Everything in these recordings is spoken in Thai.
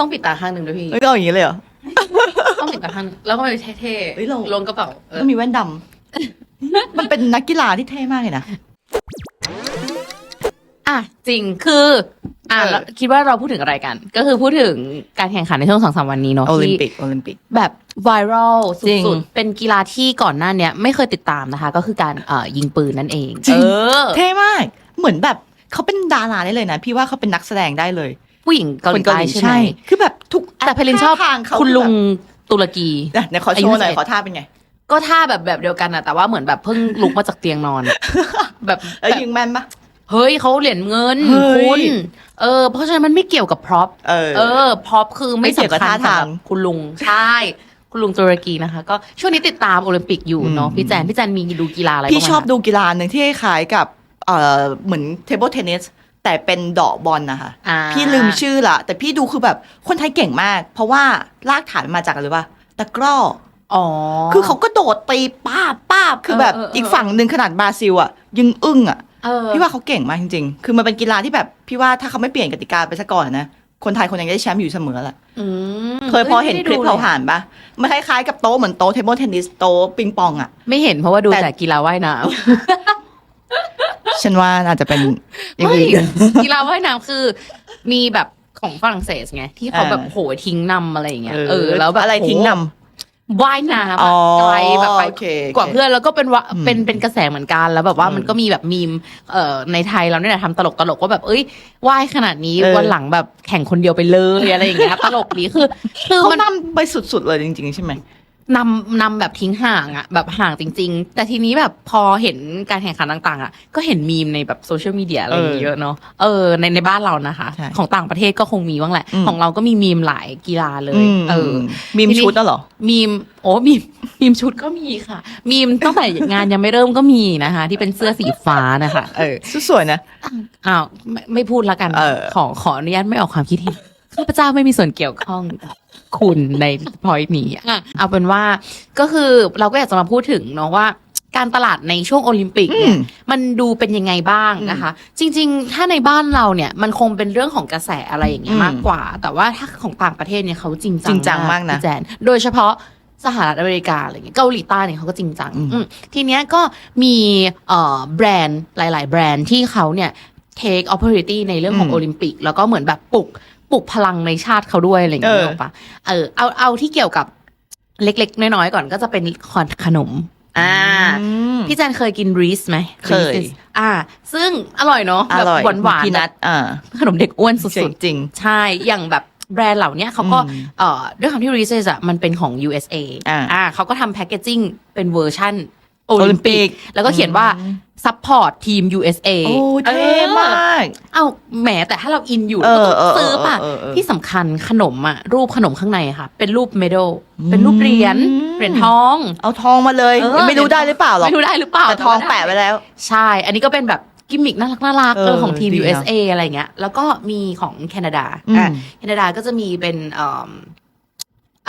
ต้องปิดตาข้างหนึ่งด้วยพี่เฮ้ยต้องอย่างนี้เลยเหรอ ต้องปิดตาข้างหนึ่งแล้วก็ไปเท่เฮ้ยเรา ๆลงกระเป๋าเออต้องมีแว่นดำ มันเป็นนักกีฬาที่เท่มากเลยนะ อะจริงคืออะเออ แล้วคิดว่าเราพูดถึงอะไรกัน ก็คือพูดถึงการแข่งขันในช่วงสองสามวันนี้เนาะโอลิมที่ ปิก โอลิมปิก แบบไวรัลจริงสุดๆ เป็นกีฬาที่ก่อนหน้าเนี้ยไม่เคยติดตามนะคะ ก็คือการเอ่อยิงปืนนั่นเองจริงเออ เท่มาก เหมือนแบบเขาเป็นดาราได้เลยนะ พี่ว่าเขาเป็นนักแสดงได้เลย ผู้หญิงเกาหลีใต้ใช่ไหมคือแบบทุกแต่เพลินชอบท่าทางเขาคุณลุงตุรกีแบบเนี่ยขอโชว์หน่อยขอท่าเป็นไง ก็ท่าแบบแบบเดียวกันอะแต่ว่าเหมือนแบบเพิ่งลุกมาจากเตียงนอนอะแบบเอ้ยแบบยิงแม่นปะเฮ้ยเขาเหรียญเงินเฮ้ยคุณเออ เพราะฉะนั้นมันไม่เกี่ยวกับพร็อพเออเออพร็อพคือไม่ไม่เกี่ยวกับสำคัญท่าทางสำหรับคุณลุงใช่คุณลุงตุรกีนะคะ ก็ช่วงนี้ติดตามโอลิมปิกอยู่เนาะอืมพี่แจนพี่แจนมีดูกีฬาอะไรพี่บ้างไหมชอบคะดูกีฬาหนึ่งที่คล้ายกับเอ่อเหมือนเทเบิลเทนนิส แต่เป็นเดอกบอลนะคะอ่าพี่ลืมชื่อละแต่พี่ดูคือแบบคนไทยเก่งมาก เพราะว่ารากฐานมาจากอะไรวะตะกร้ออ๋อ คือเขาก็โดดตีป้าบป้าบคือแบบเออเออเอออีกฝั่งหนึ่งขนาดบราซิลอะยังอึ้งอะเออพี่ว่าเขาเก่งมากจริงๆ คือมันเป็นกีฬาที่แบบพี่ว่าถ้าเขาไม่เปลี่ยนกติกาไปซะก่อนนะ คนไทยคนยังได้แชมป์อยู่เสมอแหละอืมเคยพอเห็นไม่คได้ลิปดูเขาลยผ่านปะมันคล้ายๆกับโต๊ะเหมือนโต๊ะเทเบิลเทนนิสโต๊ะปิงปองอะ ไม่เห็นเพราะว่าดูแต่แต่กีฬาว่ายน้ ฉันว่าอาจจะเป็นำอย่างไม่อื่น กีฬาว่ายน้ำคือ มีแบบของฝรั่งเศสไง ที่เขาเออแบบโหทิ้งนำอะไรอย่างเงี้ยเออแล้วแบบอะไรทิ้งนโหว่ายน้ำอ๋อะอไกลแบบไปโอเคโอเคกว่าเพื่อนแล้วก็เป็นว่าอืมเป็นเป็นกระแสเหมือนกันแล้วแบบว่าอืมมันก็มีแบบมีมเอ่อในไทยเราเนี่ยนะทำตลกตลกว่าแบบเอ้ยว่ายขนาดนี้เออวันหลังแบบแข่งคนเดียวไปเลยอะไรอย่างเงี้ยตลกดีคือ คือเขามันนำไปสุดๆเลยจริง ๆ ใช่ไหม นำนำแบบทิ้งห่างอะแบบห่างจริง ๆ แต่ทีนี้แบบพอเห็นการแข่งขันต่างๆอะก็เห็นมีมในแบบโซเชียลมีเดียอะไรอย่างเงี้ยเยอะเนาะเออในในบ้านเรานะคะ ใช่ ของต่างประเทศก็คงมีบ้างแหละอืมของเราก็มีมีมหลายกีฬาเลยมเออ มีมทีนี้ชุดน่ะเหรอ มีมโอ้มีมมีมชุดก็มีค่ะ มีมตั้งแต่งานยังไม่เริ่มก็มีนะคะ ที่เป็นเสื้อสีฟ้านะคะ เออสวยๆนะ อ้าวไม่ไม่พูดละกัน เออ ขอขออนุญาตไม่ออกความคิดเห็น ข้าพเจ้าไม่มีส่วนเกี่ยวข้องกับคุณในพอยนี้อะเอาเป็นว่าก็คือเราก็อยากจะมาพูดถึงเนาะว่า การตลาดในช่วงโอลิมปิกอืเนี่ยมมันดูเป็นยังไงบ้างนะคะ จริง ๆ ถ้าในบ้านเราเนี่ยมันคงเป็นเรื่องของกระแสอะไรอย่างเงี้ยอืมมากกว่า แต่ว่าถ้าของต่างประเทศเนี่ยเขาจริงจัจริงจังมากนะพี่แจนโดยเฉพาะสหรัฐอเมริกาอะไรเงี้ยเกาหลีใต้เนี่ยเขาก็จริงจังอืมอืมทีเนี้ยก็มีเอ่อแบรนด์หลาย ๆ แบรนด์ที่เขาเนี่ย take opportunity ในเรื่องของอืมโอลิมปิก แล้วก็เหมือนแบบปลุก ปลุกพลังในชาติเขาด้วยอะไรอย่างเงี้ยเออหรอกปะเออเอาเอาที่เกี่ยวกับเล็ก ๆ น้อยๆก่อนก็จะเป็นขนม อ่าอืมพี่แจนเคยกินรีสไหมเคย Reese's อ่า ซึ่งอร่อยเนาะอแบบร่อยหวานหวานพีนัทอ่าขนมเด็กอ้วนสุดจริงๆใช่ อย่างแบบแบรนด์เหล่าเนี้ยเขาก็อืมเอ่อด้วยความที่ Reese's อะมันเป็นของ USA อ่าเขาก็ทำแพคเกจิ้งเป็นเวอร์ชั่น โอโอลิลิมมปิปิกกแล้วก็เขียนว่าซัพพอร์ตทีม USA โอ้เท่มาก เอ้าแหมแต่ถ้าเราอินอยู่เอเราอก็เออซื้อป่ะเออเออที่สำคัญขนมอะรูปขนมข้างในอะค่ะ เป็นรูปเมดัลเป็นรูปเหรียญอืมเหรียญทอง เอาทองมาเลยเออยังไม่รู้ได้หรือเปล่าหรอกไม่รู้ได้หรือเปล่าแต่ทองแปะไว้แล้ว ใช่ อันนี้ก็เป็นแบบกิมมิกน่ารักน่ารักเออเออของทีมดีนะ USA อะไรเงี้ย แล้วก็มีของแคนาดาอืมอะแคนาดาก็จะมีเป็นเ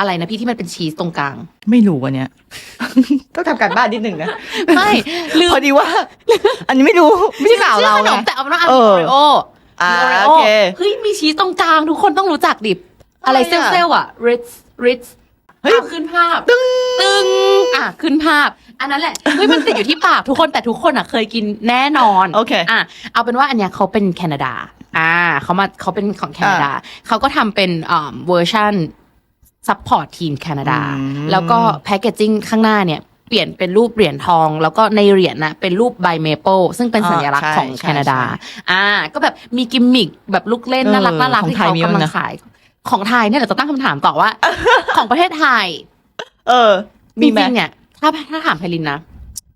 อ่ออะไรนะพี่ที่มันเป็นชีสตรงกลาง ไม่รู้วันเนี้ย ต้องทำการบ้านนิดหนึ่งนะไม่ลืมพอดีว่า อันนี้ไม่รู้ ไม่ใช่ข่าวเราชื่อขนไง มแต่เอาเป็นว่าอันเอมีอโอริโออ่ามีโอริโอโอเค เฮ้ยมีชีสตรงกลางทุกคนต้องรู้จักดิอะไรอะไรเซลอะเซลอะริทริทเฮ้ย ขึ้นภาพ ตึงตึงอะขึ้นภาพ อันนั้นแหละเฮ้ยมันติดอยู่ที่ปากทุกคนแต่ทุกคนอะเคยกินแน่นอนโอเค อะเอาเป็นว่าอันเนี้ยเขาเป็นแคนาดา อ่าเขามาเขาเป็นของแคนาดาเขาก็ทำเป็นอ่าเวอร์ชัน ซัพพอร์ตทีมแคนาดาอืมแล้วก็แพคเกจิ้งข้างหน้าเนี่ย เปลี่ยนเป็นรูปเหรียญทอง แล้วก็ในเหรียญน่ะเป็นรูปใบเมเปิลซึ่งเป็นสัญลักษณ์อ่าของใช่แคนาดาใช่อ่า ก็แบบมีกิมมิคแบบลูกเล่นเออน่ารักน่ารักของที่ไทยเขามีกำบ้างลังนะขาย ของไทยเนี่ยเราจะตั้งคำถามต่อว่า ของประเทศไทย เออจมีไหมริงๆเนี่ย ถ้าถ้าถามไพลินนะ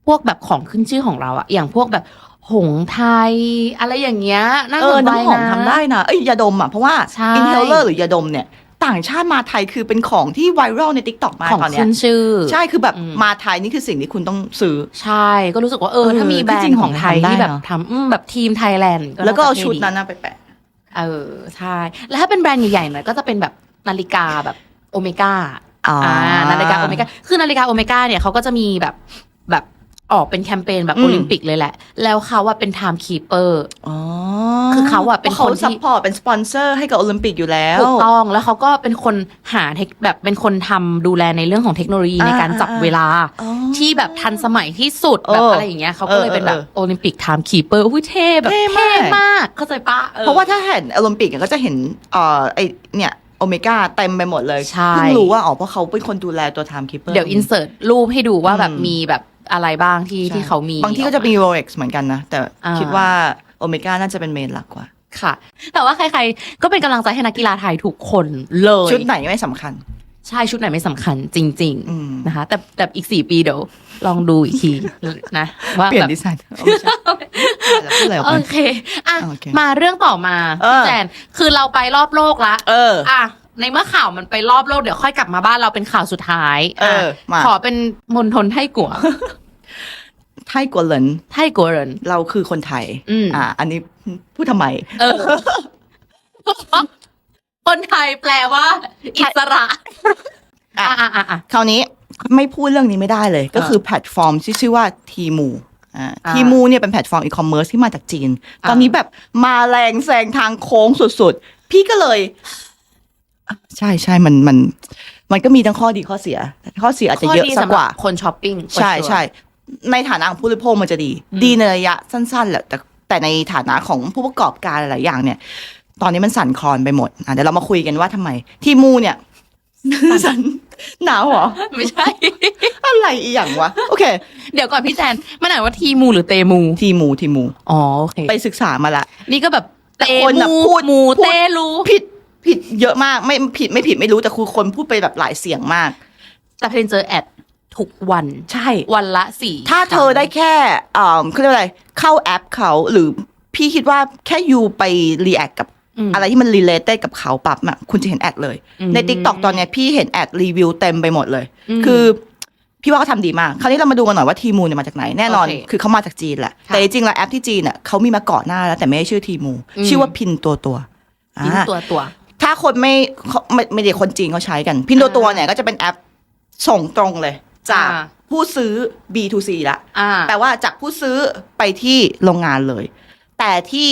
พวกแบบของขึ้นชื่อของเราอะอย่างพวกแบบหงส์ไทย อะไรอย่างเงี้ยน่าเอสอนใจน้ำหอมนะทำได้นะเอ้ยยาดมอะเพราะว่าใช่อินเทลเลอร์หรือยาดมเนี่ย ต่างชาติมาไทยคือเป็นของที่ไวรัลใน t ิ k t o k มาของตอนเนี้ขึ้ยนชื่อ ใช่คือแบบอืมมาไทยนี่คือสิ่งที่คุณต้องซื้อ ใช่ ก็รู้สึกว่าเออเออถ้ามีแบรที่นจริงด์ของไทยทำได้ที่แบบเนอะทำอืมแบบทีมไทยแลนด์แล้วก็เอาน่จะชุดท่นั้นนะไปแปะเออใช่ แล้วถ้าเป็นแบรนด์ใหญ่ๆหน่อยก็จะเป็นแบบนาฬิกาแบบโอเมก้าอ่านาฬิกาโอเมก้าคือนาฬิกาโอเมก้าเนี่ยเขาก็จะมีแบบแบบ ออกเป็นแคมเปญแบบอืม โอลิมปิกเลยแหละ แล้วเขาว่าเป็น time keeper อ๋อคือเขาอะเป็นพราะคนที่ซัพพอร์ตเป็นสปอนเซอร์ให้กับโอลิมปิกอยู่แล้ว ถูกต้องแล้วเขาก็เป็นคนหาเทคแบบเป็นคนทำดูแลในเรื่องของเทคโนโลยีอ่าในการจับอ่าเวลา อ๋อที่แบบทันสมัยที่สุดเออแบบอะไรอย่างเงี้ยเขาก็เลยเป็นแบบเออเออโอลิมปิกไทม์คีเปอร์อุ้ยเท่แบบเท่เท่มาก มากเข้าใจปะออ เพราะว่าถ้าเห็นโอลิมปิกอะก็จะเห็นเอ่อไอเนี่ยโอเมก้าเต็มไปหมดเลยใช่ เพิ่งรู้ว่าอ๋อเพราะเขาเป็นคนดูแลตัวไทม์คิปเปอร์ เดี๋ยวอินเสิร์ตรูปให้ดูว่าแบบอืมมีแบบ อะไรบ้างที่ที่เขามีบางที่ก็จะมีโรเล็กซ์เหมือนกันนะ แต่อ่าคิดว่าโอเมก้าน่าจะเป็นเมนหลักกว่าค่ะ แต่ว่าใครๆ ก็เป็นกำลังใจให้นักกีฬาไทยทุกคนเลย ชุดไหนไม่สำคัญ ใช่ชุดไหนไม่สำคัญจริงอืมๆนะคะ แต่แต่อีกสี่ปีเดี๋ยวลองดูอีกทีนะว่าเปลี่ยนแบบดีไซน์เอาไม่ใช่พูดอะไรออกโอมาเคอะโอเคมาเรื่องต่อมาเออพี่แจนคือเราไปรอบโลกละเอออะ ในเมื่อข่าวมันไปรอบโลกเดี๋ยวค่อยกลับมาบ้านเราเป็นข่าวสุดท้ายเออมา ขอเป็นมณฑลไทกัว ไทยกัวเหลินไทกัวเรนเราคือคนไทยอืมอ่าอันนี้พูดทำไม เออ คนไทยแปลว่า อิสระอะ อะอะอะอะ คราวนี้ไม่พูดเรื่องนี้ไม่ได้เลย ก็คือแพลตฟอร์มที่ชื่อว่าทีมูอ่าอ่าทีมูเนี่ยเป็นแพลตฟอร์มอีคอมเมิร์ซที่มาจากจีนอ่าตอนนี้แบบมาแรงแซงทางโค้งสุดๆ พี่ก็เลยอะ ใช่ใช่มันมัน มันก็มีทั้งข้อดีข้อเสีย ข้อเสียอาจจะเยอะข้ดีสักสำหกรับว่า คนช้อปปิ้ง for ใช่ sure ใช่ในฐานะของผู้บริโภคมันจะดีอืมดีในระยะสั้นๆแหละแต่แต่ในฐานะของผู้ประกอบการหลายๆอย่างเนี่ย ตอนนี้มันสั่นคลอนไปหมดอะเดี๋ยวเรามาคุยกันว่าทำไม ทีมูเนี่ยสั่นหนาวเหรอ ไม่ใช่ อะไรอีหยังวะ โอเค เดี๋ยวก่อนพี่แจนมันอ่านว่าทีมูหรือเตมูทีมูทีมู อ๋อโอเค ไปศึกษามาละ นี่ก็แบบแต่เตคนน่ะมูพูดมูพูดเตลูผิด ผิดเยอะมากไม่ผิดไม่ผิดไม่รู้แต่คือคนพูดไปแบบหลายเสียงมาก แต่เพนเจอแอดทุกวันใช่ วันละสี่ถ้าเธอได้แค่อ่าเขาเรียกว่าอะไร เข้าแอปเขาหรือพี่คิดว่าแค่ยูไปรีแอคกับมอะไรที่มันรีเลทกับเขาปั๊บอะคุณจะเห็นแอดเลยอืมใน t ิ k t o k ตอนเนี้ยพี่เห็นแอดรีวิวเต็มไปหมดเลยอืมคือพี่ว่าเขาทำดีมาก คราวนี้เรามาดูกันหน่อยว่าทีมูเนี่ยมาจากไหน แน่นอนโอเคคือเขามาจากจีนแหละค่ะแต่จริงๆแล้วแอปที่จีนอะเขามีมาก่อนหน้าแล้วแต่ไม่ได้ชื่อทีมูอืมชื่อว่าพินตัวตัวพิมอ่าพ์ตัวตัว ถ้าคนไม่เขาไม่ไม่ได้คนจีนเขาใช้กัน พินตัวตัวเนี่ยก็จะเป็นแอปส่งตรงเลย จากอ่า ผู้ซื้อ B2C ละ อ่า แปลว่าจากผู้ซื้อไปที่โรงงานเลย แต่ที่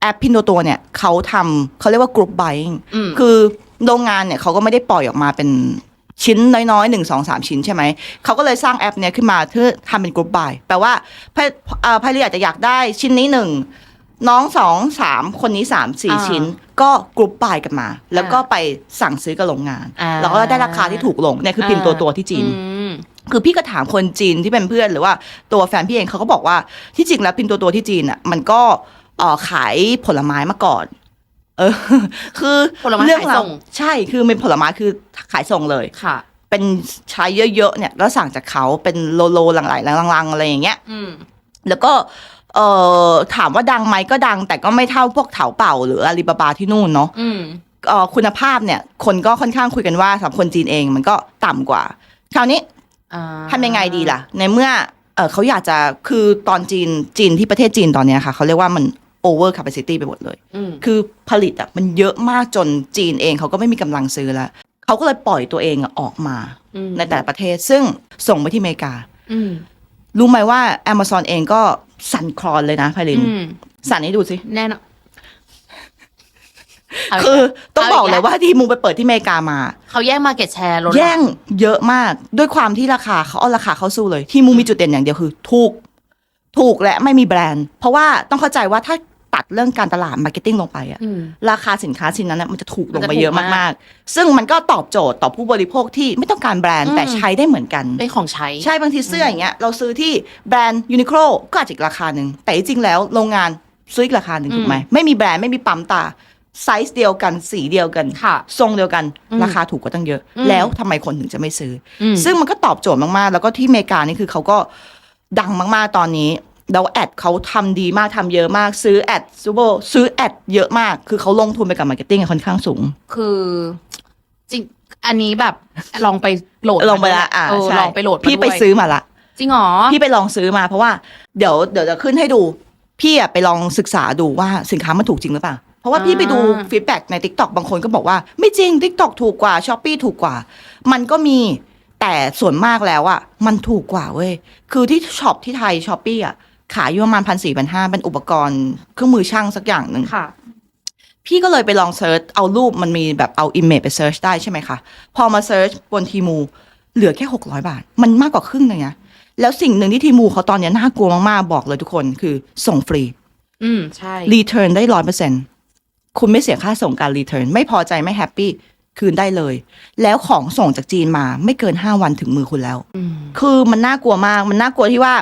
แอปพินโตตัวเนี่ยเขาทำเขาเรียกว่า group buying อืม คือโรงงานเนี่ยเขาก็ไม่ได้ปล่อยออกมาเป็นชิ้นน้อยๆหนึ่งสองสามชิ้นใช่ไหม เขาก็เลยสร้างแอปเนี้ยขึ้นมาเพื่อทำเป็น group buy แปลว่าพายเอ่อพายเรืออาจจะอยากได้ชิ้นนี้หนึ่ง น้องสองสามคนนี้สามสี่อ่าชิ้น ก็กรุ๊ปบายกันมา แล้วก็ไปสั่งซื้อกับโรงงาน อ่า แล้วก็ได้ราคาที่ถูกลงเนี่ยคือพินตัวตัวที่จีน อืม คือพี่ก็ถามคนจีนที่เป็นเพื่อนหรือว่าตัวแฟนพี่เองเขาก็บอกว่าที่จริงแล้วพินตัวตัวที่จีนอะมันก็เอ่อขายผลไม้มาก่อน เออ คือผลไม้เรื่องขายราวส่งใช่คือเป็นผลไม้คือขายส่งเลย ค่ะ เป็นใช้เยอะๆเนี่ยแล้วสั่งจากเขาเป็นโลโลหลังไหลลังๆอะไรอย่างเงี้ย อืม แล้วก็ เอ่อถามว่าดังไหมก็ดัง แต่ก็ไม่เท่าพวกเถาเป่าหรืออาลีบาบาที่นู่นเนาะอืมเอ่อคุณภาพเนี่ย คนก็ค่อนข้างคุยกันว่าสำหรับคนจีนเองมันก็ต่ำกว่า คราวนี้ อ่าทำยังไงดีล่ะ ในเมื่อเออเขาอยากจะคือตอนจีนจีนที่ประเทศจีนตอนเนี้ยค่ะ เขาเรียกว่ามัน over capacity ไปหมดเลย อืมคือผลิตอะมันเยอะมากจนจีนเองเขาก็ไม่มีกำลังซื้อแล้ว เขาก็เลยปล่อยตัวเองอะออกมาอืมในแต่ละประเทศซึ่งส่งไปที่อเมริกา อืมรู้ไหมว่า Amazon เองก็ สั่นคลอนเลยนะไพลินอืมสั่นให้ดูสิ แน่นอนเาอีกคือแล้วต้องบอกเลยว่าที่มูไปเปิดที่อเมริกามา เขาแย่งมาเก็ตแชร์ลดแย่งเยอะมากด้วยความที่ราคาเขาเอาราคาเข้าสู้เลย ที่มูมีจุดเด่นอย่างเดียวคือ ถูก ถูกและไม่มีแบรนด์ เพราะว่าต้องเข้าใจว่าถ้า ตัดเรื่องการตลาดมาร์เก็ตติ้งลงไปอะอืมราคาสินค้าชิ้นนั้นนะมันจะถูกลงมันไปจะถูกเยอะมากมากๆ ซึ่งมันก็ตอบโจทย์ต่อผู้บริโภคที่ไม่ต้องการแบรนด์อืมแต่ใช้ได้เหมือนกันเป็นของใช้ใช่บางทีเสื้ออย่างเงี้ยเราซื้อที่แบรนด์ยูนิโคลก็อาจจะอีกราคาหนึ่งแต่จริงๆแล้วโรงงานซื้ออีกราคาหนึ่งอืมถูกไหมไม่มีแบรนด์ไม่มีปั๊มตาไซส์เดียวกันสีเดียวกันค่ะทรงเดียวกันอืมราคาถูกกว่าตั้งเยอะอืมแล้วทำไมคนถึงจะไม่ซื้อออืมซึ่งมันก็ตอบโจทย์มากๆ แล้วก็ที่อเมริกานี่คือเขาก็ดังมากๆตอนนี้ แล้วแอดเขาทำดีมากทำเยอะมาก ซื้อแอดซูเปอร์ซื้อแอดเยอะมาก คือเขาลงทุนไปกับมาร์เก็ตติ้งค่อนข้างสูง คือจริงอันนี้แบบลองไปโหลดลงไปละอ่าเออใช่ลองไปโหลดมาพี่ไปด้วยซื้อมาละจริงเหรอพี่ไปลองซื้อมาเพราะว่าเดี๋ยวเดี๋ยวจะขึ้นให้ดู พี่อะไปลองศึกษาดูว่าสินค้ามันถูกจริงหรือเปล่าเพราะว่าพี่ไปดูอ่าฟีดแบ็กใน t ิ k t o k บางคนก็บอกว่า ไม่จริง t ิ k t o k ถูกกว่าช้อปปีถูกกว่า มันก็มีแต่ส่วนมากแล้วอะมันถูกกว่าเว้ย คือที่ช็อปที่ไทยช้อปปี้อะ ขายอยู่ประมาณพันสี่พันห้าเป็นอุปกรณ์เครื่องมือช่างสักอย่างหนึ่งค่ะ พี่ก็เลยไปลองเซิร์ชเอารูปมันมีแบบเอาอิมเมจไปเซิร์ชได้ใช่ไหมคะ พอมาเซิร์ชบนทีมู เหลือแค่600บาท มันมากกว่าครึ่งเลยนะแล้วสิ่งหนึ่งที่ทีมูเขาตอนเนี้ยน่ากลัวมากๆบอกเลยทุกคนคือส่งฟรี อืมใช่รีเทิร์นได้ร้อยเปอร์เซ็นคุณไม่เสียค่าส่งการรีเทิร์นไม่พอใจไม่แฮปปี้คืนได้เลย แล้วของส่งจากจีนมาไม่เกิน5วันถึงมือคุณแล้วอืมคือมันน่ากลัวมาก มันน่ากลัวที่ว่า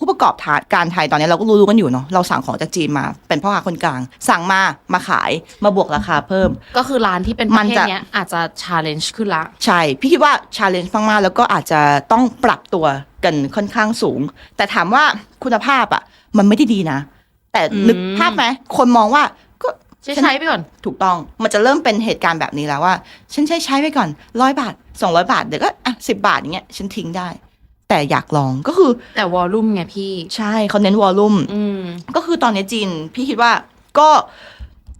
ผู้ประกอบการไทยตอนนี้เราก็รู้ๆกันอยู่เนาะเราสั่งของจากจีนมาเป็นพ่อค้าคนกลาง สั่งมามาขายมาบวกราคาเพิ่ม ก็คือร้านที่เป็นปมัระนเภทจะเนี้ยอาจจะชาเลนจ์ขึ้นละ ใช่ พี่คิดว่าชาเลนจ์มากๆแล้วก็อาจจะต้องปรับตัวกันค่อนข้างสูง แต่ถามว่าคุณภาพอะ มันไม่ได้ดีนะ แต่นึกอืมภาพไหมคนมองว่าก็ใช้ใช้ไปก่อนถูกต้องมันจะเริ่มเป็นเหตุการณ์แบบนี้แล้วว่า ฉันใช้ใช้ไปก่อนร้อยบาทสองร้อยบาทเดี๋ยวก็อะสิบาทอย่างเงี้ยฉันทิ้งได้ แต่อยากลองก็คือแต่วอลลุ่มไงพี่ใช่เขาเน้นวอลลุ่มอืมก็คือตอนนี้จีนพี่คิดว่าก็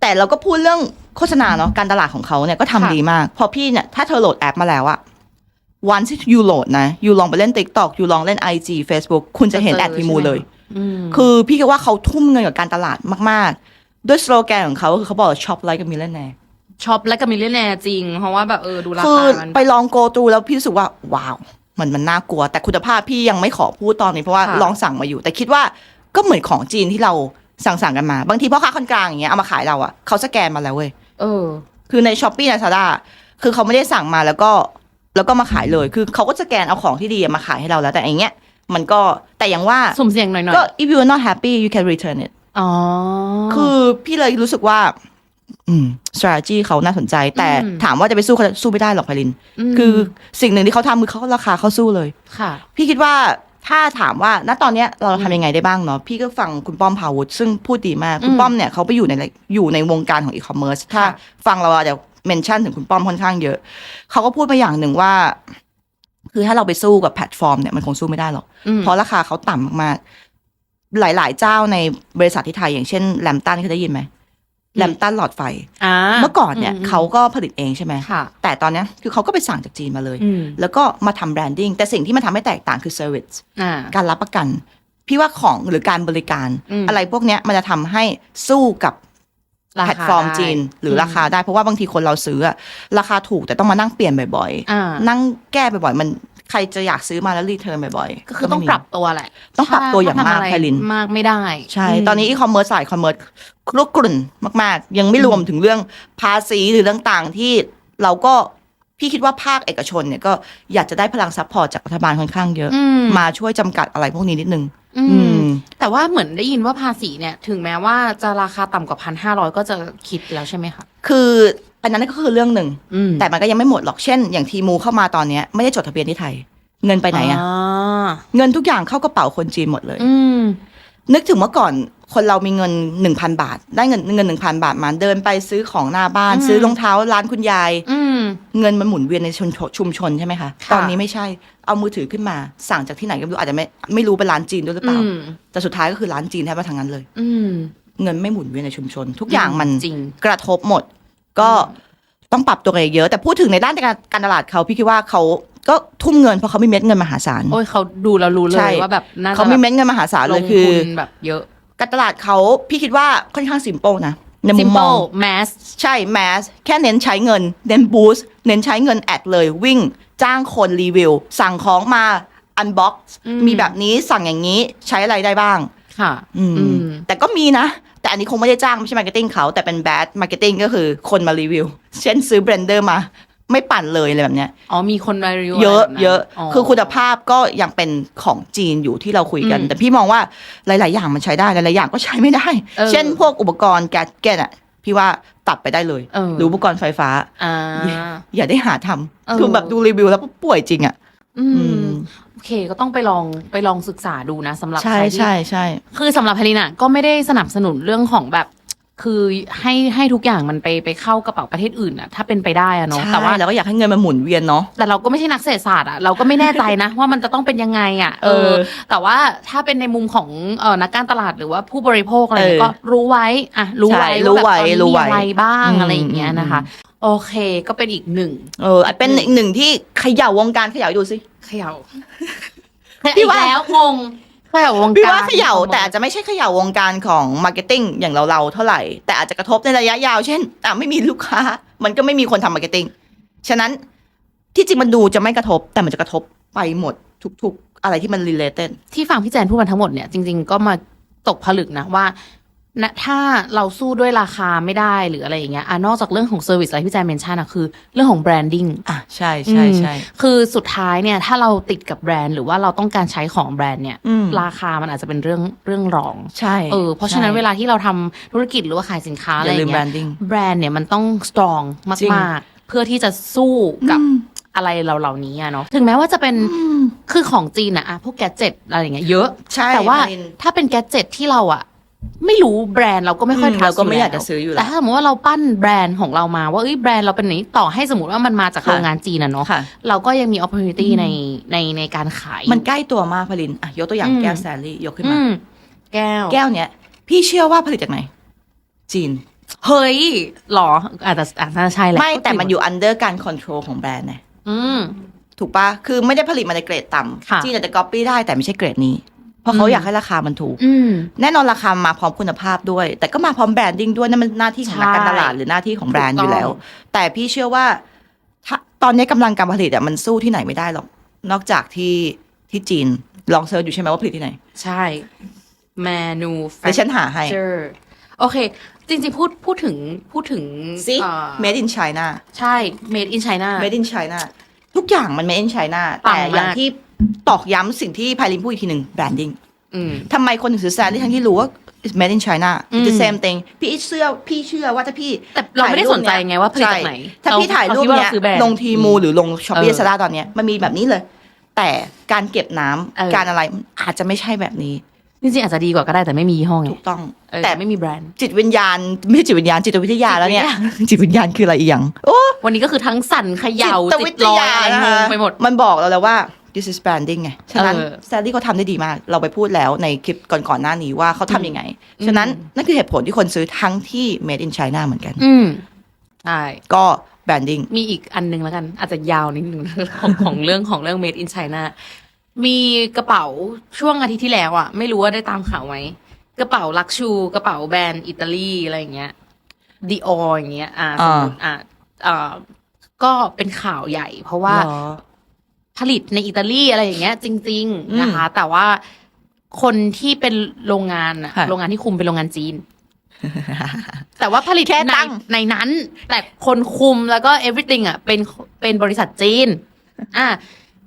แต่เราก็พูดเรื่องโฆษณาเนาะการตลาดของเขาเนี่ยก็ทำค่ะดีมาก พอพี่เนี่ยถ้าเธอโหลดแอปมาแล้วอะวันที่ยูโหลดนะยูลองไปเล่น TikTok ยูลองเล่น IG Facebook คุณจะเห็นแอดทีมูเลยอืมคือพี่คิดว่าเขาทุ่มเงินกับการตลาดมาก ๆ ด้วยสโลแกนของเขาก็คือเขาบอกช็อปไลค์กับมิเลนแนช็อปและก็มิลเลนแนร์จริง เพราะว่าแบบเออดูราคือคามันไปลองโกตูแล้วพี่รู้สึกว่าว้าว มันมันน่ากลัว แต่คุณภาพพี่ยังไม่ขอพูดตอนนี้เพราะว่าค่ะลองสั่งมาอยู่ แต่คิดว่าก็เหมือนของจีนที่เราสั่งสั่งๆกันมา บางทีพ่อค้าคนกลางอย่างเงี้ยเอามาขายเราอะเขาสแกนมาแล้วเว้ยเออ คือในช้อปปี้ในซาด้าคือเขาไม่ได้สั่งมาแล้วก็ แล้วก็มาขายเลย คือเขาก็สแกนเอาของที่ดีมาขายให้เราแล้วแต่อย่างเงี้ยมันก็แต่อย่างว่าสุ่มเสี่ยงหน่อยๆก็ if you are not happy you can return it อ๋อ คือพี่เลยรู้สึกว่า อืม strategy เขาน่าสนใจ แต่อืมถามว่าจะไปสู้เขาสู้ไม่ได้หรอกไพลินมคือสิ่งหนึ่งที่เขาทำคือเขาราคาเขาสู้เลย ค่ะ พี่คิดว่าถ้าถามว่าณตอนเนี้ยเราทำยังไงได้บ้างเนาะพี่ก็ฟังคุณป้อมพาวุฒิซึ่งพูดดีมาก คุณอืมป้อมเนี่ยเขาไปอยู่ในอยู่ในวงการของอีคอมเมิร์ซถ้าค่ะฟังเราอาจจะเมนชั่นถึงคุณป้อมค่อนข้างเยอะ เขาก็พูดมาอย่างหนึ่งว่า คือถ้าเราไปสู้กับแพลตฟอร์มเนี่ยมันคงสู้ไม่ได้หรอกอืมเพราะราคาเขาต่ำมากๆ หลาย ๆ เจ้าในบริษัทที่ไทยอย่างเช่นแลมตันเคยได้ยินไหม แลมตันหลอดไฟอ่าเมื่อก่อนเนี่ยมเขาก็ผลิตเองใช่ไหมค่ะแต่ตอนเนี้ยคือเขาก็ไปสั่งจากจีนมาเลยอืมแล้วก็มาทำแบรนดิ้ง แต่สิ่งที่มันทำให้แตกต่างคือเซอร์วิสอ่าการรับประกัน พี่ว่าของหรือการบริการอืมอะไรพวกเนี้ยมันจะทำให้สู้กับราแพคาลตฟอร์มได้จีนหรืออมราคาได้เพราะว่าบางทีคนเราซื้ออะราคาถูกแต่ต้องมานั่งเปลี่ยนบ่อยอ่าๆนั่งแก้บ่อยๆมัน ใครจะอยากซื้อมาแล้วรีเทิร์นบ่อยๆก็คือต้องไม่มีปรับตัวแหละต้องปรับตัวอย่างมากถ้ทำะไรไพลินมากไม่ได้ ใช่มตอนนี้อีคอมเมิร์ซสายคอมเมิร์ซครุกรุ่นมาก ๆ ยังไม่รวมถึงเรื่องภาษีหรือเรื่องต่างที่เราก็พี่คิดว่าภาคเอกชนเนี่ยก็อยากจะได้พลังซัพพอร์ตจากรัฐบาลค่อนข้างเยอะอืมมาช่วยจำกัดอะไรพวกนี้นิดนึงอือืมมแต่ว่าเหมือนได้ยินว่าภาษีเนี่ย ถึงแม้ว่าจะราคาต่ำกว่าพันห้าร้อยก็จะคิดแล้วใช่ไหมคะ คือ อันนั้นก็คือเรื่องหนึ่งอืมแต่มันก็ยังไม่หมดหรอกเช่น อย่างทีมูเข้ามาตอนเนี้ยไม่ได้จดทะเบียนที่ไทย เงินไปไหนอะาเงินทุกอย่างเข้ากระเป๋าคนจีนหมดเลย อืมนึกถึงเมื่อก่อนคนเรามีเงินหนึ่งพันบาท ได้เงินเงินหนึ่งพันบาทมาเดินไปซื้อของหน้าบ้านอืมซื้อรองเท้าร้านคุณยายอืมเงินมันหมุนเวียนในชุมชนชุมชนใช่ไหมคะค่ะตอนนี้ไม่ใช่เอามือถือขึ้นมา สั่งจากที่ไหนก็ไม่รู้อาจจะไม่ไม่รู้เป็นร้านจีนด้วยหรือเปอืล่ามแต่สุดท้ายก็คือร้านจีนแทบจะทั้งนั้นเลย อืมเงินไม่หมุนเวียนในชุมชน ทุกอย่างมันจริงกระทบหมด ก็ต้องปรับตัวเองเยอะ แต่พูดถึงในด้านการการตลาดเขาพี่คิดว่าเขาก็ทุ่มเงินเพราะเขามีเม็ดเงินมหาศาลโอ้ยเขาดูแล้วรู้เลใช่ยว่าแบบน่าจะเขามีเม็ดเงินมหาศาลลเลยงคือทุนแบบเยอะการตลาดเขาพี่คิดว่าค่อนข้างสิม p ป e นะในมุมมอง simple mass ใช่แมสแค่เน้นใช้เงิน เน้นบูสต์เน้นใช้เงินแอดเลยวิ่ง จ้างคนรีวิว สั่งของมาอันบ็อกซ์อืมมีแบบนี้สั่งอย่างนี้ใช้อะไรได้บ้าง ค่ะ อืมอืมแต่ก็มีนะ แต่อันนี้คงไม่ได้จ้าง ไม่ใช่มาร์เก็ตติ้งเขา แต่เป็นแบดมาร์เก็ตติ้งก็คือคนมารีวิว เช่นซื้อเบรนเดอร์มา ไม่ปั่นเลยอะไรแบบเนี้ย อ๋อมีคนมารีวิวเยอะไรแบบนั้นเยอะ คือคุณภาพก็ยังเป็นของจีนอยู่ที่เราคุยกัน อืมแต่พี่มองว่าหลาย ๆ อย่างมันใช้ได้ หลาย ๆ อย่างก็ใช้ไม่ได้ เออเช่นพวกอุปกรณ์แกเกตอะพี่ว่าตัดไปได้เลยเออ หรืออุปกรณ์ไฟฟ้า อ่า อย่าได้หาทเออำคือแบบดูรีวิวแล้วป่วยจริงอะ อือืม ม โอเค ก็ต้องไปลองไปลองศึกษาดูนะสำหรับใช่ใครที่ ใช่ใช่ คือสำหรับพลิน่ะก็ไม่ได้สนับสนุนเรื่องของแบบ คือให้ให้ทุกอย่างมันไปไปเข้ากระเป๋าประเทศอื่นอะถ้าเป็นไปได้อะเนาะใช่แต่ว่าเราก็อยากให้เงินมันหมุนเวียนเนาะ แต่เราก็ไม่ใช่นักเศรษฐศาสตร์อะเราก็ไม่แน่ใจนะ ว่ามันจะต้องเป็นยังไงอะเอเอออ แต่ว่าถ้าเป็นในมุมของเออนักการตลาดหรือว่าผู้บริโภคอะไรเงี้ยเออก็รู้ไว้อะรู้ไว้ใช่รู้ไว้ว่าแบบตอนนี้รู้มีไว้อะไรบ้างอืมอะไรอย่างเงี้ยนะคะ โอเค ก็เป็นอีกหนึ่งเอออาจเป็นอีกหนึ่งที่เขย่าวงการเขย่าดูสิเขย่าพี่พี่ว่าว่าแล้วงงเขย่าวงการพี่ว่าเขย่าแต่อาจจะไม่ใช่เขย่าวงการของมาร์เก็ตติ้งอย่างเราเราๆเท่าไหร่ แต่อาจจะกระทบในระยะยาว เช่นอะไม่มีลูกค้า มันก็ไม่มีคนทำมาร์เก็ตติ้งฉะนั้นที่จริงมันดูจะไม่กระทบ แต่มันจะกระทบไปหมดทุก ๆ อะไรที่มัน related ที่ฟังพี่แจนพูดมาทั้งหมดเนี่ยจริง ๆ ก็มาตกผลึกนะว่า นะถ้าเราสู้ด้วยราคาไม่ได้หรืออะไรอย่างเงี้ยอะนอกจากเรื่องของเซอร์วิสอะไรที่พี่แจนเมนชั่นอะคือ เรื่องของแบรนดิ้งอะใช่ใช่ใช่คือสุดท้ายเนี่ย ถ้าเราติดกับแบรนด์หรือว่าเราต้องการใช้ของแบรนด์เนี่ยอืมราคามันอาจจะเป็นเรื่องเรื่องรอง ใช่เออเพราะฉะนั้นเวลาที่เราทำธุรกิจหรือว่าขายสินค้าออะไรย่าอลืมย่างแบรเงี้ยนดิ้งแบรนด์เนี่ยมันต้องสตรองจริงมากๆ เพื่อที่จะสู้กับอะไรเราเหล่านี้อะเนาะถึงแม้ว่าจะเป็นคือของจีนอะอะพวกแกดเจ็ตอะไรอย่างเงี้ยเยอะใช่แต่ว่าประเด็นถ้าเป็นแกดเจ็ตที่เราอะ ไม่รู้แบรนด์เราก็ไม่ค่อยอืม trust เราก็ไม่ยู่อยากแล้วจะซื้ออยู่แล้วแต่ถ้าสมมติว่าเราปั้นแบรนด์ของเรามาว่าเอ้ยแบรนด์เราเป็นอย่างนี้ต่อให้สมมติว่ามันมาจากค่ะโรงงานจีนอะเนาะค่ะเราก็ยังมี opportunity ในในในการขาย มันใกล้ตัวมากพลินอะยกตัวอย่างอืมแก้วแซลลี่ยกขึ้นอืมามแก้ว แก้วเนี้ยพี่เชื่อว่าผลิตจากไหน จีน เฮ้ยหรออาจจะอาจจะใช่แหละไม่แต่มันอยู่ under การ control ของแบรนด์ไงอืมถูกปะคือไม่ได้ผลิตมาในเกรดต่ค่ะำจีนอาจจะ copy ได้แต่ไม่ใช่เกรดนี้ เพราะเขาอืมอยากให้ราคามันถูกอืมแน่นอนราคามาพร้อมคุณภาพด้วย แต่ก็มาพร้อมแบรนดิ้งด้วยนั่นมันหน้าที่ของนักการตลาดหรือหน้าที่ของแบรนด์อยู่แล้วถูกต้องแต่พี่เชื่อว่าถ้าตอนนี้กำลังการผลิตอะมันสู้ที่ไหนไม่ได้หรอก นอกจากที่ที่จีนลองเซิร์ชอยู่ใช่ไหมว่าผลิตที่ไหน ใช่ manu เดี๋ยวฉันหาให้โอเค จริงๆ พูดพูดถึงพูดถึงซิเอ่อ made in China ใช่ made in China made in China ทุกอย่างมัน made in China ปังแต่อย่างมากที่ ตอกย้ำสิ่งที่ไพลินพูดอีกทีหนึ่ง branding อืมทำไมคนถึงซื้อแซนที่ทั้งที่รู้ว่า it's made in China อืม the same thing พี่เชื่อพี่เชื่อว่าถ้าพี่แต่เราไม่ได้สนใจไงว่าผลิตจากไหน ถ้าพี่ถ่ายรูปคิดว่าเนี้ยซื้อแบรนด์ลงทีมูหรือลงช้อปปี้เออซาด้าตอนเนี้ยมันมีแบบนี้เลย แต่การเก็บน้ำเออการอะไรอาจจะไม่ใช่แบบนี้จริงๆอาจจะดีกว่าก็ได้แต่ไม่มียี่ห้อไงถูกต้องเออแต่แต่ไม่มีแบรนด์ จิตวิญญาณ ไม่ใช่จิตวิญญาณจิตวิทยาแล้วเนี่ย จิตวิญญาณคืออะไรอีกอย่างโอ้วันนี้ก็คือทั้งสั่นเขย่าจิตจิวิตทลอยยาอะไรนะงคะงไปหมดมันบอกเราแล้วว่า this is branding ไง ฉะนั้นเออแซลลี่เขาทำได้ดีมาก เราไปพูดแล้วในคลิปก่อนๆหน้านี้ว่าเขาทำยังไง ฉะนั้นนั่นคือเหตุผลที่คนซื้อทั้งที่ made in China เหมือนกัน อืมใช่ก็ branding มีอีกอันนึงแล้วกัน อาจจะยาวนิดนึงของของเรื่องของเรื่อง made in China มีกระเป๋าช่วงอาทิตย์ที่แล้วอะไม่รู้ว่าได้ตามข่าวไหมกระเป๋าลักชู กระเป๋าแบรนด์อิตาลีอะไรอย่างเงี้ยดีอออย่างเงี้ย อ่าสมมติอ่าอ่าก็เป็นข่าวใหญ่ เพราะว่าเหรอ ผลิตในอิตาลีอะไรอย่างเงี้ย จริงอืมๆนะคะ แต่ว่าคนที่เป็นโรงงานอะค่ะ โรงงานที่คุมเป็นโรงงานจีน แต่ว่าผลิตแค่ในตั้ง ในนั้น แต่คนคุมแล้วก็ everything อะเป็นเป็นบริษัทจีน อะ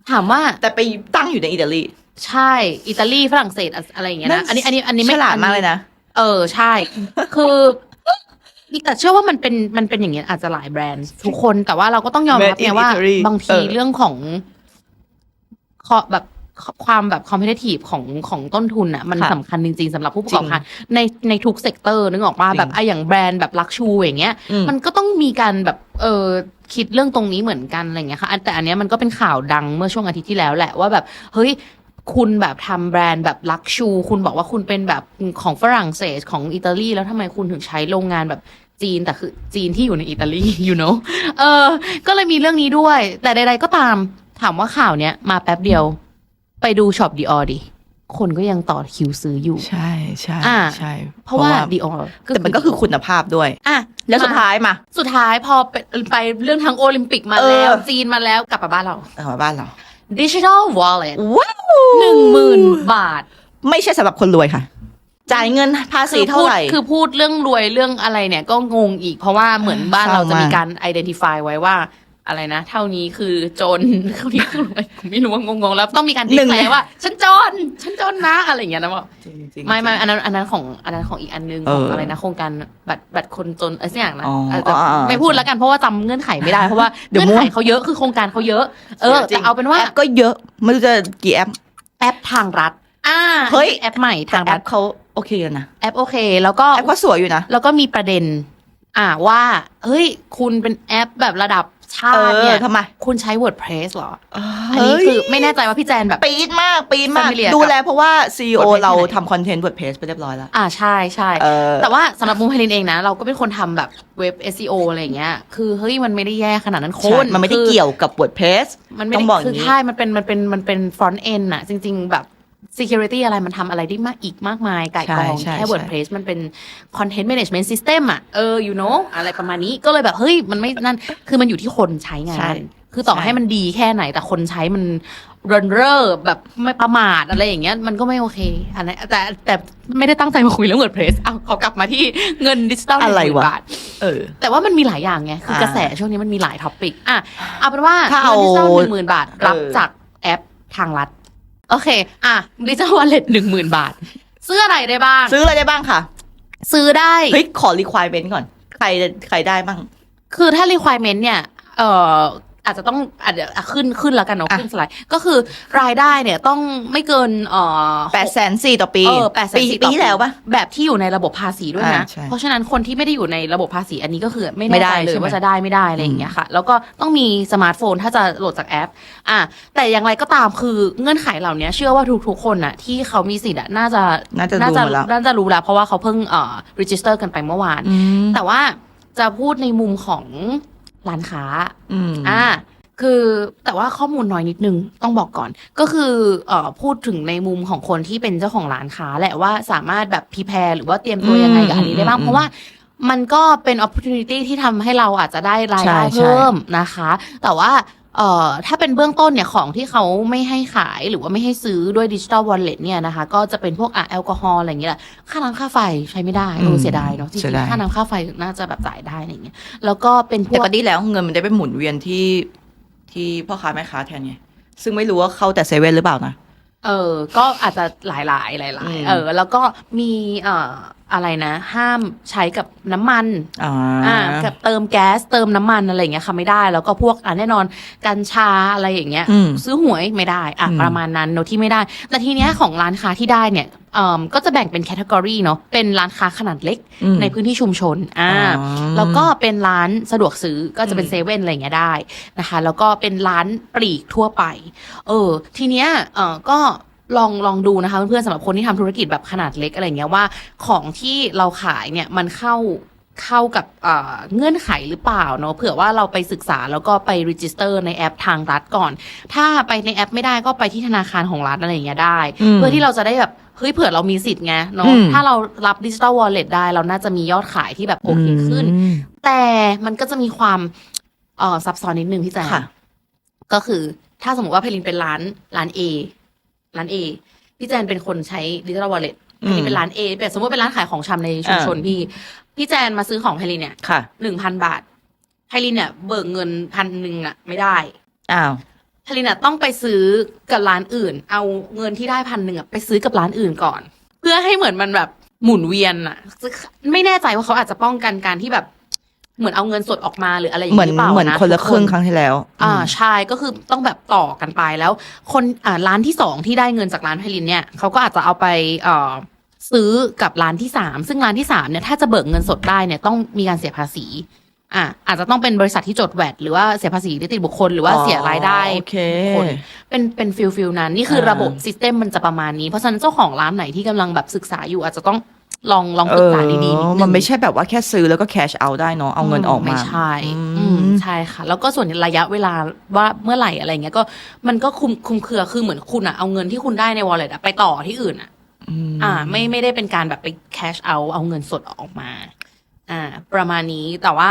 ถามว่า แต่ไปตั้งอยู่ในอิตาลีใช่ อิตาลีฝรั่งเศสอะอะไรอย่างเงี้ยนะอันนี้อันนี้อันนี้ไม่ฉลาดมากเลยนะ เออ ใช่ คือแต่เชื่อว่ามันเป็นมันเป็นอย่างเงี้ยอาจจะหลายแบรนด์ ทุกคนแต่ว่าเราก็ต้องยอมรับ Made in ไงว่า Italy บางทีเออ เรื่องของ ขอแบบความแบบ competitive ของของต้นทุนอะมันค่ะสำคัญจริง ๆสำหรับผู้ประกอบการในในทุกเซกเตอร์นึกออกว่าจริงแบบไอะอย่างแบรนด์แบบลักชูอย่างเงี้ยอืมมันก็ต้องมีการแบบเออคิดเรื่องตรงนี้เหมือนกันอะไรเงี้ยค่ะอันแต่อันเนี้ยมันก็เป็นข่าวดังเมื่อช่วงอาทิตย์ที่แล้วแหละว่าแบบเฮ้ยคุณแบบทำแบรนด์แบบลักชู คุณบอกว่าคุณเป็นแบบของฝรั่งเศสของอิตาลีแล้วทำไมคุณถึงใช้โรงงานแบบจีนแต่คือจีนที่อยู่ในอิตาลี you know เออ ก็เลยมีเรื่องนี้ด้วย แต่ใดๆก็ตาม ถามว่าข่าวเนี้ยมาแป๊บเดียว ไปดูช็อปดีออดิ คนก็ยังต่อคิวซื้ออยู่ ใช่ใช่อ่าใช่ เพราะว่าดีออแต่มันก็คือคุณภาพด้วย อะ แล้วสุดท้ายมา สุดท้ายพอไปไปเรื่องทางโอลิมปิกมาเออแล้ว จีนมาแล้วกลับมาบ้านเราเอามาบ้านเรา Digital Wallet ว้าวหนึ่งหมื่นบาท ไม่ใช่สำหรับคนรวยค่ะจ่ายเงินภาษีคือเท่าพูดไหร่ คือพูดเรื่องรวยเรื่องอะไรเนี่ยก็งงอีกเพราะว่าเหมือนบ้านเศเราร้าจะมีมากการ identify ไว้ว่า อะไรนะ เท่านี้คือจนเท่านี้คือรวยผมไม่รู้ว่างงๆแล้วต้องมีการดีแคลว่า ฉันจน ฉันจนนะอะไรอย่างเงี้ยนะบอกจริงๆไม่ไม่อันนั้นอันนั้นของอันนั้นของอีกอันนึงเอขอองอะไรนะโครงการบัตรบัตรคนจนอะไรสักอย่างนะอ๋ออาจจะอ่าๆไม่พูดแล้วกันเพราะว่าจำเงื่อนไขไม่ได้เพราะว่าเดี๋ยวเงื่อนมั่วไขเขาเยอะคือโครงการเขาเยอะ เออจริแต่งเอาเป็นว่าแอปก็เยอะไม่รู้จะกี่แอปแอปทางรัฐอ่าเฮ้ยแอปใหม่แต่ทางแอรัฐปเขาโอเคอยู่นะแอปโอเค แล้วก็แอปก็สวยอยู่นะแล้วก็มีประเด็น อ่าว่า เฮ้ย คุณเป็นแอปแบบระดับชาเอติเนี่อยทำไม คุณใช้ WordPress เหรออัอันนี้คือไม่แน่ใจว่าพี่แจนแบบ ปีดมาก ปีดมาก Familiar ดูแลเพราะว่าซีอ WordPress เราที่ไหนทำคอนเทนต์ WordPress ไปเรียบร้อยแล้ว อ่าใช่ใช่เออแต่ว่าสำหรับมุมไพลินเองนะ เราก็เป็นคนทำแบบเว็บ SEO อะไรอย่างเงเงี้ย คือเฮ้ย มันไม่ได้แย่ขนาดนั้นคุใช่ณมันไม่ได้คือเกี่ยวกับ WordPress มันไม่ต้อได้งบอกอคือย่างนี้ใช่มันเป็นมันเป็นมันเป็น front end อะจริง ๆ แบบ security อะไรมันทำอะไรได้มากอีกมากมายไก่กองใช่ใช่แค่ใช่ WordPress มันเป็น content management system อะเออ you know อะไรประมาณนี้ก็เลยแบบเฮ้ยมันไม่นั่นคือมันอยู่ที่คนใช้งาใช่น คือต่อใช่ ให้มันดีแค่ไหนแต่คนใช้มันเรนเรอร์แบบไม่ประมาทอะไรอย่างเงี้ยมันก็ไม่โอเคอันนี้นแต่แต่ไม่ได้ตั้งใจมาคุยเรื่อง WordPress เอาขอกลับมาที่เงินดิจิตอลหนึ่งอะไรหมื่นวะบาทเออ แต่ว่ามันมีหลายอย่างไง คืออ่ากระแสช่วงนี้มันมีหลายท็อปิกอะเอาเป็นว่าถ้าเอาดิจิทัลหนึ่งหมื่นบาท รับเออ จากแอปทางรัฐ โอเค อะดิจิทัลวอลเล็ตหนึ่งหมื่นบาท ซื้ออะไรได้บ้าง ซื้ออะไรได้บ้างค่ะ ซื้อได้ เฮ้ยขอ requirement ก่อน ใครใครได้บ้าง คือถ้า requirement เนี่ย เอ่อ อาจจะต้องอาจจะอะขึ้นขึ้นแล้วกันเนาะอะขึ้นสไลด์ก็คือรายได้เนี่ยต้องไม่เกินเอ่อแปดแสนสี่ต่อปีเออแปดแสนปีสี่ปีที่แล้วปะแบบที่อยู่ในระบบภาษีด้วยนะอ่าใช่เพราะฉะนั้นคนที่ไม่ได้อยู่ในระบบภาษีอันนี้ก็คือไม่ไม่แน่ได้ใจเลใช่ยไหมว่าจะได้ไม่ได้อะไรอย่างเงี้ยค่ะ แล้วก็ต้องมีสมาร์ทโฟนถ้าจะโหลดจากแอป อะแต่อย่างไรก็ตามคือเงื่อนไขเหล่านี้เชื่อว่าทุกๆคนน่ะที่เขามีสิทธิ์อะน่าจะน่าจะน่าดูจะหมดแล้วน่าจะรู้แล้วเพราะว่าเขาเพิ่งเอ่อ register กันไปเมื่อวานอืมแต่ว่าจะพูดในมุมของ ร้านค้า อืมอ่า คือแต่ว่าข้อมูลน้อยนิดนึงต้องบอกก่อน ก็คือเอ่อพูดถึงในมุมของคนที่เป็นเจ้าของร้านค้าแหละว่าสามารถแบบพีแพรหรือว่าเตรียมตัวยังไงกับอันนี้ได้บ้างอืมเพราะว่ามันก็เป็น opportunity ที่ทำให้เราอาจจะได้รายได้ใช่ใช่ เพิ่มนะคะ แต่ว่า เอ่อถ้าเป็นเบื้องต้นเนี่ยของที่เขาไม่ให้ขายหรือว่าไม่ให้ซื้อด้วยดิจิ t a ลวอลเล็ตเนี่ยนะคะ ก็จะเป็นพวกอะแอลกอฮอล์อะไรอย่างเงี้ยแหละค่าน้ำค่าไฟใช้ไม่ได้เออเสียดายเนาะจริเสียงดาย ๆค่าน้ำค่าไฟน่าจะแบบจ่ายได้อะไรอย่างเงี้ยแล้วก็เป็นพแต่วก ก็ดีแล้วเงินมันได้ไปหมุนเวียนที่ที่พ่อค้าแม่ค้าแทนไงซึ่งไม่รู้ว่าเข้าแต่เซเว่นหรือเปล่านะ เออ ก็อาจจะหลายๆหลายหลายอืมเออ แล้วก็มีเอ่อ อะไรนะ ห้ามใช้กับน้ำมันอ่าอ่ากับเติมแก๊สเติมน้ำมันอะไรอย่างเงี้ยค่ะไม่ได้ แล้วก็พวกอ่าแน่นอนกัญชาอะไรอย่างเงี้ย อืม ซื้อหวยไม่ได้อะอืม ประมาณนั้นเนอะที่ไม่ได้ แต่ทีเนี้ยของร้านค้าที่ได้เนี่ยเอ่อก็จะแบ่งเป็นแคตตากรีเนาะเป็นร้านค้าขนาดเล็กอืม ในพื้นที่ชุมชนอ่าอ๋อแล้วก็เป็นร้านสะดวกซื้อก็จะเป็นอืม เซเว่นอะไรอย่างเงี้ยได้นะคะ แล้วก็เป็นร้านปลีกทั่วไป เออ ทีเนี้ยเออก็ ลองลองดูนะคะเพื่อนๆสำหรับคนที่ทำธุรกิจแบบขนาดเล็กอะไรอย่างเงี้ยว่าของที่เราขายเนี่ยมันเข้าเข้ากับเอ่อเงื่อนไขหรือเปล่าเนาะเผื่อว่าเราไปศึกษาแล้วก็ไปรีจิสเตอร์ในแอปทางรัฐก่อน ถ้าไปในแอปไม่ได้ก็ไปที่ธนาคารของรัฐอะไรอย่างเงี้ยได้อืมเพื่อที่เราจะได้แบบเฮ้ยเผื่อเรามีสิทธิ์ไงเนาะอืมถ้าเรารับดิจิ t a ลวอลเล็ตได้เราน่าจะมียอดขายที่แบบโอเคขึ้นอืมแต่มันก็จะมีความเอ่อซับซ้อนนิดนึงพี่แจ๊คค่ะก็คือถ้าสมมติว่าเพลินเป็นร้านร้าน A ร้าน A พี่แจนเป็นคนใช้ดิจิทัลวอลเล็ตอืเพมลินเป็นร้าน A เป็นสมมติเป็นร้านขายของชำในชุมชนพี่ พี่แจนมาซื้อของเพลินเนี่ยค่ะ หนึ่งพันบาทเพลินเนี่ยเบิกเงินพันหนึ่งอะไม่ได้อ้าวเพลินอะต้องไปซื้อกับร้านอื่น เอาเงินที่ได้พันหนึ่งอะไปซื้อกับร้านอื่นก่อน เพื่อให้เหมือนมันแบบหมุนเวียนอะไม่แน่ใจว่าเขาอาจจะป้องกันการที่แบบ เหมือนเอาเงินสดออกมาหรืออะไรอย่างเหมือนนี้หรือเปล่าเหมือนนะคนละทุกครึ่งครั้งที่แล้ว อ่าอืมใช่ก็คือต้องแบบต่อกันไปแล้ว คนอ่าร้านที่สองที่ได้เงินจากร้านไพลินเนี่ยเขาก็อาจจะเอาไปเอ่อซื้อกับร้านที่สามซึ่งร้านที่สามเนี่ยถ้าจะเบิกเงินสดได้เนี่ยต้องมีการเสียภาษีอ่าอาจจะต้องเป็นบริษัทที่จดแวดหรือว่าเสียภาษีนิติบุคคลหรือว่าเสียรายได้โอเคคนเป็นเป็นฟิลฟิลนั้น นี่คืออ่าระบบซิสเต็มมันจะประมาณนี้ เพราะฉะนั้นเจ้าของร้านไหนที่กำลังแบบศึกษาอยู่อาจจะต้อง ลองลองเอศึกอษาดีๆนิดนึงมันไม่ใช่แบบว่าแค่ซื้อแล้วก็แคชเอาได้เนาะเอาเงินออกมา ไม่ใช่ อือืมมใช่ค่ะ แล้วก็ส่วนระยะเวลาว่าเมื่อไหร่อะไรเงี้ยก็มันก็คุมคุมเครือคือเหมือนคุณอะเอาเงินที่คุณได้ใน wallet อะไปต่อที่อื่นอะมอ่า ไม่ไม่ได้เป็นการแบบไป cash out เอาเงินสดออกมา อ่า ประมาณนี้แต่ว่า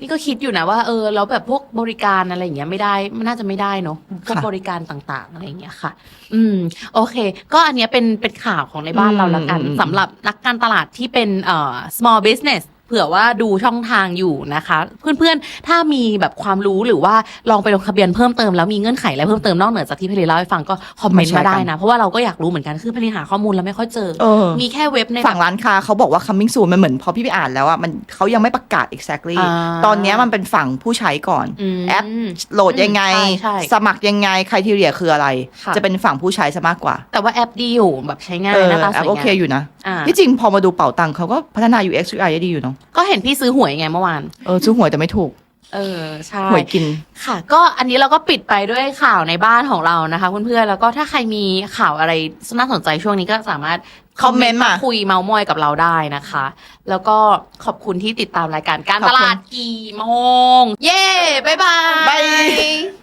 นี่ก็คิดอยู่นะว่าเออแล้วแบบพวกบริการอะไรอย่างเงี้ยไม่ได้มันน่าจะไม่ได้เนอะพวกค่ะบริการต่างๆอะไรอย่างเงี้ยค่ะ อืม โอเค ก็อันเนี้ยเป็นเป็นข่าวของในบ้านเราละกันอืมสำหรับนักการตลาดที่เป็นเอ่อ small business เผื่อว่าดูช่องทางอยู่นะคะ เพื่อนๆ ถ้ามีแบบความรู้หรือว่าลองไปลงทะเบียนเพิ่มเติมแล้วมีเงื่อนไขอะไรเพิ่มเติมนอกเหนือจากที่เพลินเล่าให้ฟังก็คอมเมนต์มาแชร์มาได้กันนะ เพราะว่าเราก็อยากรู้เหมือนกันคือเพลินหาข้อมูลแล้วไม่ค่อยเจอเออมีแค่เว็บในฝั่งร้านค้าเขาบอกว่า coming soon มันเหมือนพอพี่ไปอ่านแล้วอะมันเขายังไม่ประกาศ exactly อ่าตอนเนี้ยมันเป็นฝั่งผู้ใช้ก่อนมแอปโหลดยังไงใช่ใช่สมัครยังไงใครทีเรียคืออะไรค่ะจะเป็นฝั่งผู้ใช้ซะมากกว่า แต่ว่าแอปดีอยู่แบบใช้ง่ายเออหน้าตาสแอวยปโอเคงามอยู่นะอ่าที่จริงพอมาดูเป่าตังค์เขาก็พัฒนา UX UI ได้ดีอยู่เนาะก็เห็นพี่ซื้อหวยไงเมื่อวาน เออซื้อหวยแต่ไม่ถูก เออใช่ หวยกิน ค่ะ ก็อันนี้เราก็ปิดไปด้วยข่าวในบ้านของเรานะคะเพื่อนๆแล้วก็ถ้าใครมีข่าวอะไรน่าสนใจช่วงนี้ก็สามารถคอมเมนต์มาคุยเมาส์มอยกับเราได้นะคะ แล้วก็ขอบคุณที่ติดตามรายการการขอบตคุณ ลาดกี่โมง เย้บ๊ายบายบาย